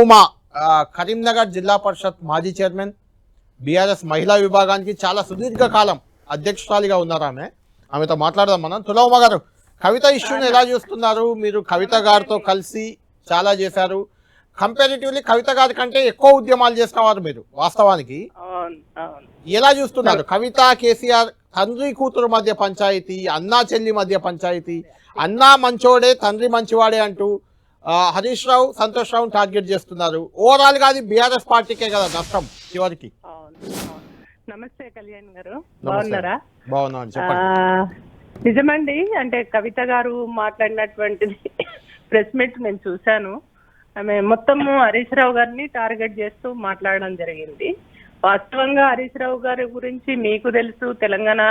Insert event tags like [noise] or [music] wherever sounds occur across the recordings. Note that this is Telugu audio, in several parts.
ఉమా. కరీంనగర్ జిల్లా పరిషత్ మాజీ చైర్మన్ బీఆర్ఎస్ మహిళా విభాగానికి చాలా సుదీర్ఘ కాలం అధ్యక్షురాలిగా ఉన్నారు ఆమె. ఆమెతో మాట్లాడదాం మనం. తులా ఉమా గారు కవిత ఇష్యూని ఎలా చూస్తున్నారు? మీరు కవిత గారితో కలిసి చాలా చేశారు. కంపారిటివ్లీ కవిత గారి కంటే ఎక్కువ ఉద్యమాలు చేసినవారు మీరు వాస్తవానికి. ఎలా చూస్తున్నారు? కవిత కేసీఆర్ తండ్రి కూతురు మధ్య పంచాయతీ అన్నా చెల్లి మధ్య పంచాయతీ అన్నా మంచోడే తండ్రి మంచివాడే అంటూ హరీష్ రావు సంతోష్ రావు టార్గెట్ చేస్తున్నారు. ఓవరాల్గా అది బీఆర్ఎస్ పార్టీకే కదా నష్టం చివరికి. నమస్తే కళ్యాణ్ గారు. బాగున్నారా? బాగున్నాను చెప్పండి. నిజమండి అంటే కవిత గారు మాట్లాడినటువంటిది ప్రెస్ మీట్ నేను చూశాను. ఆమె మొత్తము హరీష్ రావు గారిని టార్గెట్ చేస్తూ మాట్లాడడం జరిగింది. వాస్తవంగా హరీష్ రావు గారి గురించి మీకు తెలుసు తెలంగాణ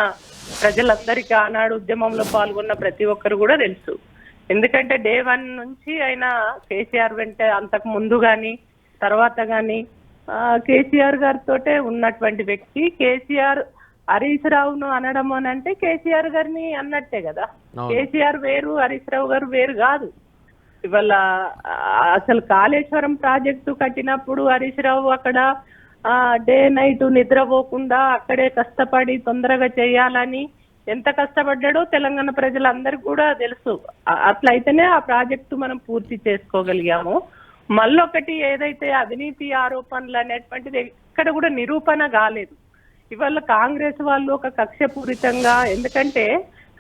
ప్రజలందరికీ ఆనాడు ఉద్యమంలో పాల్గొన్న ప్రతి ఒక్కరు కూడా తెలుసు. ఎందుకంటే డే వన్ నుంచి ఆయన కేసీఆర్ వెంట అంతకు ముందు గాని తర్వాత గాని ఆ, కేసీఆర్ గారితోటే ఉన్నటువంటి వ్యక్తి. కేసీఆర్ హరీష్ రావును అనడం అని అంటే కేసీఆర్ గారిని అన్నట్టే కదా. కేసీఆర్ వేరు హరీష్ రావు గారు వేరు కాదు. ఇవాళ అసలు కాళేశ్వరం ప్రాజెక్టు కట్టినప్పుడు హరీష్ రావు అక్కడ డే నైట్ నిద్రపోకుండా అక్కడే కష్టపడి తొందరగా చేయాలని ఎంత కష్టపడ్డాడో తెలంగాణ ప్రజలందరికీ కూడా తెలుసు. అట్లయితేనే ఆ ప్రాజెక్టు మనం పూర్తి చేసుకోగలిగాము. మళ్ళొకటి ఏదైతే అవినీతి ఆరోపణలు అనేటువంటిది ఎక్కడ కూడా నిరూపణ కాలేదు. ఇవాళ కాంగ్రెస్ వాళ్ళు ఒక కక్షపూరితంగా ఎందుకంటే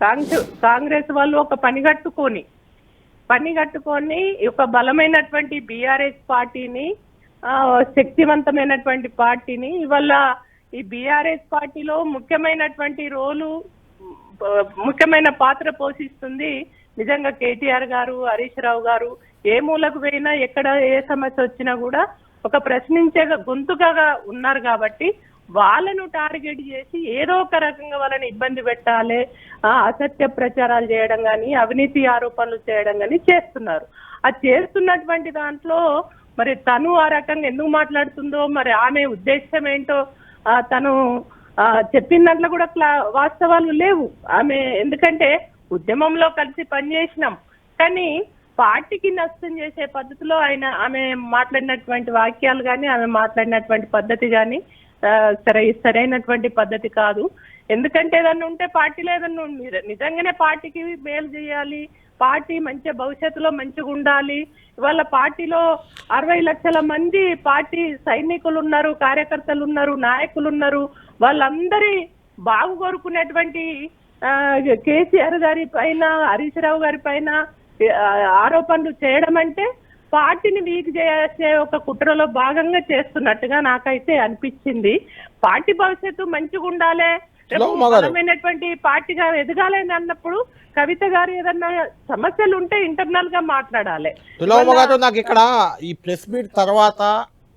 కాంగ్రెస్ కాంగ్రెస్ వాళ్ళు ఒక పని కట్టుకొని పని కట్టుకొని ఒక బలమైనటువంటి బీఆర్ఎస్ పార్టీని ఆ, శక్తివంతమైనటువంటి పార్టీని ఇవాళ ఈ బీఆర్ఎస్ పార్టీలో ముఖ్యమైనటువంటి రోలు ముఖ్యమైన పాత్ర పోషిస్తుంది నిజంగా కేటీఆర్ గారు హరీష్ రావు గారు. ఏ మూలకు పోయినా ఎక్కడ ఏ సమస్య వచ్చినా కూడా ఒక ప్రశ్నించే గొంతుకగా ఉన్నారు కాబట్టి వాళ్ళను టార్గెట్ చేసి ఏదో ఒక రకంగా వాళ్ళని ఇబ్బంది పెట్టాలి ఆ, అసత్య ప్రచారాలు చేయడం కానీ అవినీతి ఆరోపణలు చేయడం కానీ చేస్తున్నారు. ఆ చేస్తున్నటువంటి దాంట్లో మరి తను ఆ రకంగా ఎందుకు మాట్లాడుతుందో మరి ఆమె ఉద్దేశం ఏంటో ఆ, తను చెప్పిన దాంట్లో కూడా క్లా- వాస్తవాలు లేవు. ఆమె ఎందుకంటే ఉద్యమంలో కలిసి పనిచేసినాం కానీ పార్టీకి నష్టం చేసే పద్ధతిలో ఆయన ఆమె మాట్లాడినటువంటి వాక్యాలు కానీ ఆమె మాట్లాడినటువంటి పద్ధతి కానీ సరై సరైనటువంటి పద్ధతి కాదు. ఎందుకంటే ఏదన్నా ఉంటే పార్టీలో ఏదన్నా నిజంగానే పార్టీకి మేలు చేయాలి. పార్టీ మంచి భవిష్యత్తులో మంచిగా ఉండాలి. ఇవాళ పార్టీలో అరవై లక్షల మంది పార్టీ సైనికులు ఉన్నారు కార్యకర్తలు ఉన్నారు నాయకులు ఉన్నారు. వాళ్ళందరి బాగు కోరుకునేటువంటి కేసీఆర్ గారి పైన హరీష్ రావు గారి పైన ఆరోపణలు చేయడం అంటే పార్టీని వీక్ చేసే ఒక కుట్రలో భాగంగా చేస్తున్నట్టుగా నాకైతే అనిపించింది పార్టీ భవిష్యత్తు మంచిగా ఉండాలి. బలమైనటువంటి పార్టీగా ఎదగాలని అన్నప్పుడు కవిత గారు ఏదన్నా సమస్యలు ఉంటే ఇంటర్నల్గా మాట్లాడాలి నాకు ఇక్కడ ఈ ప్రెస్ మీట్ తర్వాత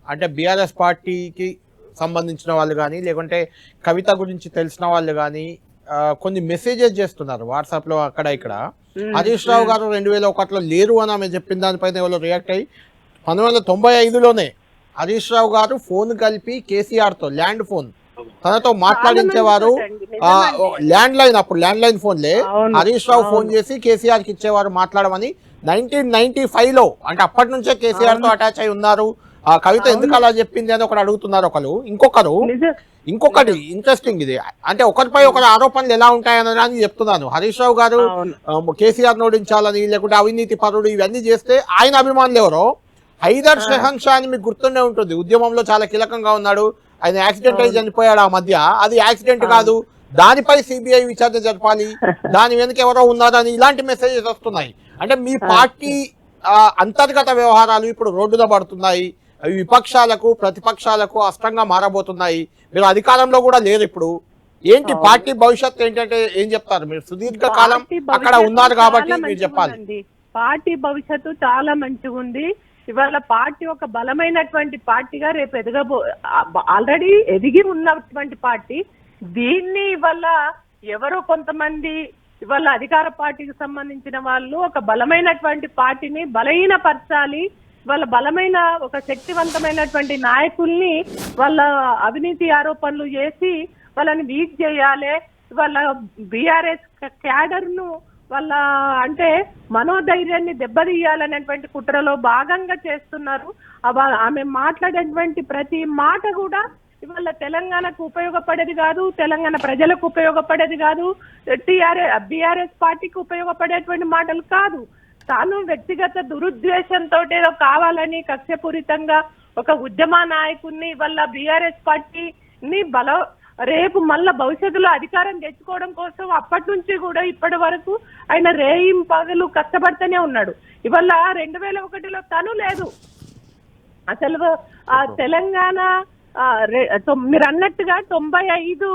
అంటే బీఆర్ఎస్ పార్టీకి సంబంధించిన వాళ్ళు కానీ లేకుంటే కవిత గురించి తెలిసిన వాళ్ళు కానీ కొన్ని మెసేజెస్ చేస్తున్నారు వాట్సాప్లో అక్కడ ఇక్కడ. హరీష్ రావు గారు రెండు వేల ఒకటిలో లేరు అని ఆమె చెప్పిన దానిపైన ఎవరో రియాక్ట్ అయ్యి పంతొమ్మిది వందల తొంభై ఐదులోనే హరీష్ రావు గారు ఫోన్ కలిపి కేసీఆర్తో ల్యాండ్ ఫోన్. తనతో మాట్లాడించేవారు ఆ, ల్యాండ్ లైన్ అప్పుడు ల్యాండ్ లైన్ ఫోన్లే హరీష్ రావు ఫోన్. చేసి కేసీఆర్కి ఇచ్చేవారు మాట్లాడమని నైన్టీన్ నైన్టీ ఫైవ్లో అంటే అప్పటి నుంచే కేసీఆర్తో అటాచ్ అయి ఉన్నారు. ఆ కవిత ఎందుకు అలా చెప్పింది అని ఒకరు అడుగుతున్నారు ఒకరు ఇంకొకరు ఇంకొకటి ఇంట్రెస్టింగ్ ఇది. అంటే ఒకరిపై ఒకరు ఆరోపణలు ఎలా ఉంటాయని అని చెప్తున్నాను. హరీష్ రావు గారు కేసీఆర్ నోడించాలని లేకుంటే అవినీతి పరుడు ఇవన్నీ చేస్తే ఆయన అభిమానులు ఎవరో? హైదర్ షెహన్ షా అని మీకు గుర్తుండే ఉంటుంది. ఉద్యమంలో చాలా కీలకంగా ఉన్నాడు. ఆయన యాక్సిడెంట్ అయి చనిపోయాడు ఆ మధ్య. అది యాక్సిడెంట్ కాదు. దానిపై సిబిఐ విచారణ జరపాలి. [laughs] దాని వెనుక ఎవరో ఉన్నారని ఇలాంటి మెసేజెస్ వస్తున్నాయి. అంటే మీ పార్టీ అంతర్గత వ్యవహారాలు ఇప్పుడు రోడ్డున పడుతున్నాయి. అవి విపక్షాలకు ప్రతిపక్షాలకు అస్త్రంగా మారబోతున్నాయి. మీరు అధికారంలో కూడా లేరు ఇప్పుడు. ఏంటి పార్టీ భవిష్యత్తు ఏంటంటే ఏం చెప్తారు? మీరు సుదీర్ఘ కాలం అక్కడ ఉన్నారు కాబట్టి మీరు చెప్పాలి. పార్టీ భవిష్యత్తు చాలా మంచిగా ఉంది ఇవాళ పార్టీ ఒక బలమైనటువంటి పార్టీగా రేపు ఎదగబో ఆల్రెడీ ఎదిగి ఉన్నటువంటి పార్టీ. దీన్ని ఇవాళ ఎవరో కొంతమంది ఇవాళ అధికార పార్టీకి సంబంధించిన వాళ్ళు ఒక బలమైనటువంటి పార్టీని బలహీనపరచాలి. వాళ్ళ బలమైన ఒక శక్తివంతమైనటువంటి నాయకుల్ని వాళ్ళ అవినీతి ఆరోపణలు చేసి వాళ్ళని వీక్ చేయాలి. వాళ్ళ బీఆర్ఎస్ క్యాడర్ను వాళ్ళ అంటే మనోధైర్యాన్ని దెబ్బతీయాలనేటువంటి కుట్రలో భాగంగా చేస్తున్నారు. ఆమె మాట్లాడేటువంటి ప్రతి మాట కూడా ఇవాళ తెలంగాణకు ఉపయోగపడేది కాదు తెలంగాణ ప్రజలకు ఉపయోగపడేది కాదు టిఆర్ఎస్ బీఆర్ఎస్ పార్టీకి ఉపయోగపడేటువంటి మాటలు కాదు. తాను వ్యక్తిగత దురుద్దేశంతో ఏదో కావాలని కక్షపూరితంగా ఒక ఉద్యమ నాయకుడిని వల్ల బీఆర్ఎస్ పార్టీని బల రేపు మళ్ళా భవిష్యత్తులో అధికారం తెచ్చుకోవడం కోసం అప్పటి నుంచి కూడా ఇప్పటి వరకు ఆయన రేయిం పగలు కష్టపడుతూనే ఉన్నాడు. ఇవాళ రెండు వేల ఒకటిలో తను లేదు. అసలు ఆ తెలంగాణ మీరు అన్నట్టుగా తొంభై ఐదు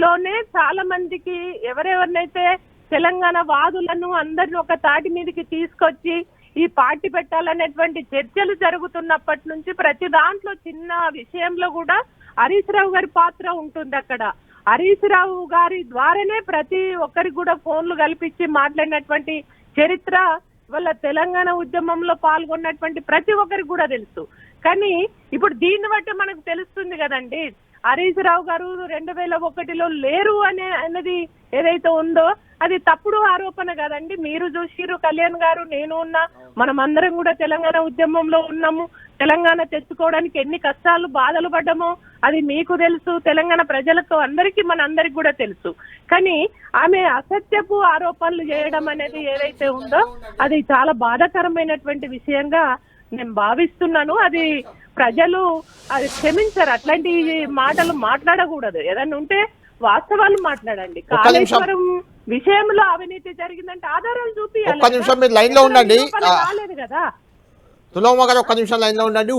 లోనే చాలా మందికి ఎవరెవరినైతే తెలంగాణ వాదులను అందరిని ఒక తాటి మీదకి తీసుకొచ్చి ఈ పార్టీ పెట్టాలనేటువంటి చర్చలు జరుగుతున్నప్పటి నుంచి ప్రతి దాంట్లో చిన్న విషయంలో కూడా హరీష్ రావు గారి పాత్ర ఉంటుంది అక్కడ. హరీష్ రావు గారి ద్వారానే ప్రతి ఒక్కరికి కూడా ఫోన్లు కల్పించి మాట్లాడినటువంటి చరిత్ర వాళ్ళ తెలంగాణ ఉద్యమంలో పాల్గొన్నటువంటి ప్రతి ఒక్కరికి కూడా తెలుసు. కానీ ఇప్పుడు దీన్ని బట్టి మనకు తెలుస్తుంది కదండి హరీశ్రావు గారు రెండు వేల ఒకటిలో లేరు అనే అన్నది ఏదైతే ఉందో అది తప్పుడు ఆరోపణ కదండి. మీరు చూసిరు కళ్యాణ్ గారు నేను ఉన్నా మనం అందరం కూడా తెలంగాణ ఉద్యమంలో ఉన్నాము. తెలంగాణ తెచ్చుకోవడానికి ఎన్ని కష్టాలు బాధలు పడ్డామో అది మీకు తెలుసు. తెలంగాణ ప్రజలకు అందరికీ మన అందరికి కూడా తెలుసు. కానీ ఆమె అసత్యపు ఆరోపణలు చేయడం అనేది ఏదైతే ఉందో అది చాలా బాధాకరమైనటువంటి విషయంగా నేను భావిస్తున్నాను. అది ప్రజలు అది క్షమించరు. అట్లాంటి మాటలు మాట్లాడకూడదు. ఏదన్నా ఉంటే వాస్తవాలు మాట్లాడండి. కాళేశ్వరం విషయంలో అవినీతి జరిగిందంటే ఆధారాలు చూపించాలి ఒక్క నిమిషం మీరు లైన్లో ఉండండి. రాలేదు కదా. తులమ్మ గారు ఒక్క నిమిషం లైన్లో ఉండండి.